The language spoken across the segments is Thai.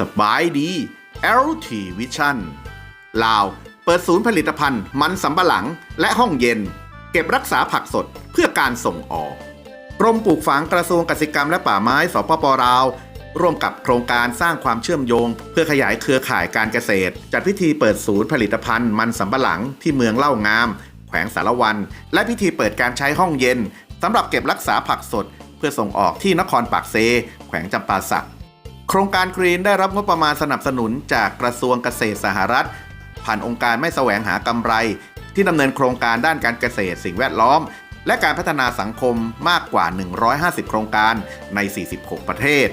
สบายดี LT Vision ลาว เปิดศูนย์ผลิตภัณฑ์ มันสำปะหลัง และห้องเย็น เก็บรักษาผักสดเพื่อการส่งออก กรมปลูกฝังกระทรวงกสิกรรมและป่าไม้ สปปลาว ร่วมกับโครงการสร้างความเชื่อมโยง เพื่อขยายเครือข่ายการเกษตร จัดพิธีเปิดศูนย์ผลิตภัณฑ์มันสำปะหลังที่เมืองเล่างาม แขวงสารวัน และพิธีเปิดการใช้ห้องเย็นสำหรับเก็บรักษาผักสด เพื่อส่งออกที่นครปากเซ แขวงจำปาสักโครงการกรีนได้รับงบประมาณสนับสนุนจากกระทรวงเกษตรสหรัฐ ผ่านองค์การไม่แสวงหากำไร ที่ดำเนินโครงการด้านการเกษตรสิ่งแวดล้อม และการพัฒนาสังคมมากกว่า 150 โครงการใน 46 ประเทศ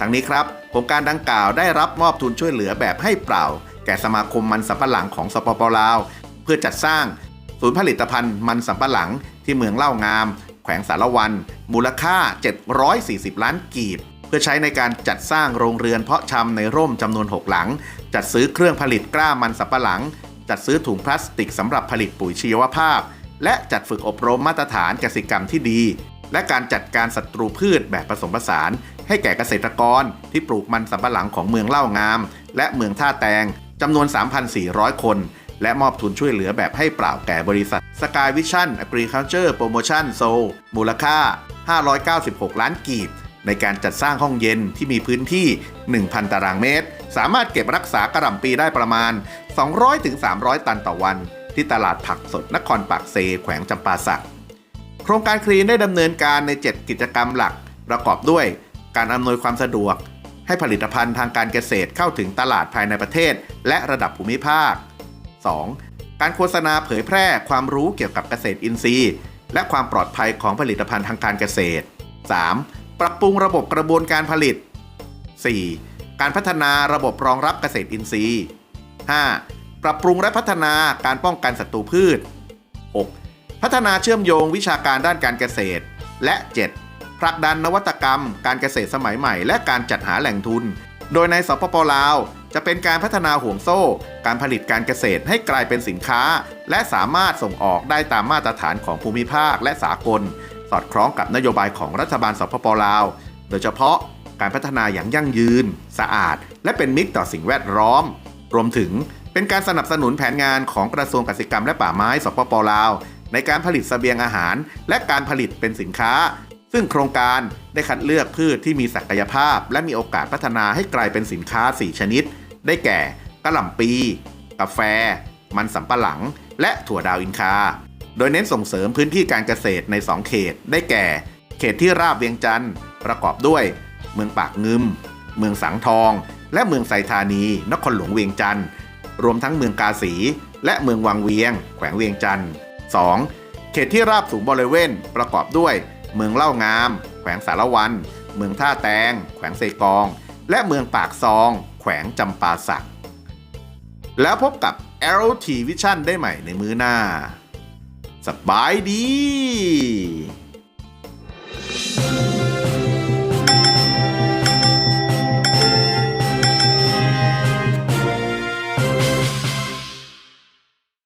ทั้งนี้ครับโครงการดังกล่าวได้รับมอบทุนช่วยเหลือแบบให้เปล่า แก่สมาคมมันสำปะหลังของสปปลาว เพื่อจัดสร้าง ศูนย์ผลิตภัณฑ์มันสำปะหลังที่เมืองเล่างาม แขวงสารวัน มูลค่า 740 ล้านกีบ เพื่อใช้ในการจัดสร้างโรงเรือนเพาะชำในร่มจำนวน 6 หลัง จัดซื้อเครื่องผลิตกล้ามันสำปะหลัง จัดซื้อถุงพลาสติกสำหรับผลิตปุ๋ยชีวภาพ และจัดฝึกอบรมมาตรฐานกษตรกรรมที่ดี และการจัดการศัตรูพืชแบบผสมผสาน ให้แก่เกษตรกรที่ปลูกมันสำปะหลังของเมืองเล่างาม และเมืองท่าแตงจำนวน 3,400 คน และมอบทุนช่วยเหลือแบบให้เปล่าแก่บริษัท Sky Vision Agriculture Promotion s o มูลค่า 596 ล้านกีบ ในการจัดสร้างห้องเย็นที่มีพื้นที่ 1,000 ตารางเมตร สามารถเก็บรักษากระหล่ำปีได้ประมาณ 200-300 ตันต่อวัน ที่ตลาดผักสดนครปากเซ แขวงจำปาสัก ครงการคลีนได้ดำเนินการใน 7 กิจกรรมหลัก ประกอบด้วย การอำนวยความสะดวก ให้ผลิตภัณฑ์ทางการเกษตรเข้าถึงตลาดภายในประเทศ และระดับภูมิภาค 2. การโฆษณาเผยแพร่ความรู้เกี่ยวกับเกษตรอินทรีย์ และความปลอดภัยของผลิตภัณฑ์ทางการเกษตร 3. ปรับปรุงระบบกระบวนการผลิต 4. การพัฒนาระบบรองรับเกษตรอินทรีย์ 5. ปรับปรุงและพัฒนาการป้องกันศัตรูพืช 6. พัฒนาเชื่อมโยงวิชาการด้านการเกษตร และ 7. ผลักดันนวัตกรรม การเกษตรสมัยใหม่ และการจัดหาแหล่งทุน โดยในสปปลาว จะเป็นการพัฒนาห่วงโซ่ การผลิตการเกษตรให้กลายเป็นสินค้า และสามารถส่งออกได้ตามมาตรฐานของภูมิภาคและสากล สอดคล้องกับนโยบายของรัฐบาลสปปลาว โดยเฉพาะการพัฒนาอย่างยั่งยืน สะอาด และเป็นมิตรต่อสิ่งแวดล้อม รวมถึงเป็นการสนับสนุนแผนงานของกระทรวงกสิกรรมและป่าไม้สปปลาว ในการผลิตเสบียงอาหาร และการผลิตเป็นสินค้า ซึ่งโครงการได้คัดเลือกพืชที่มีศักยภาพ และมีโอกาสพัฒนาให้กลายเป็นสินค้า 4 ชนิด ได้แก่กระหล่ำปี กาแฟ มันสำปะหลัง และถั่วดาวอินคา โดยเน้นส่งเสริมพื้นที่การเกษตรใน 2 เขต ได้แก่ เขตที่ราบเวียงจันทร์ประกอบด้วย เมืองปากงึม เมืองสังทอง และเมืองไซธานี นครหลวงเวียงจันทร์รวมทั้งเมืองกาสี และเมืองวังเวียง แขวงเวียงจันทร์ 2. เขตที่ราบสูงบริเวณประกอบด้วย เมืองเล่างาม แขวงสารวัน เมืองท่าแตง แขวงเซกอง และเมืองปากซอง แขวงจำปาสัก แล้วพบกับ LT Vision ได้ใหม่ในมือหน้า สบายดี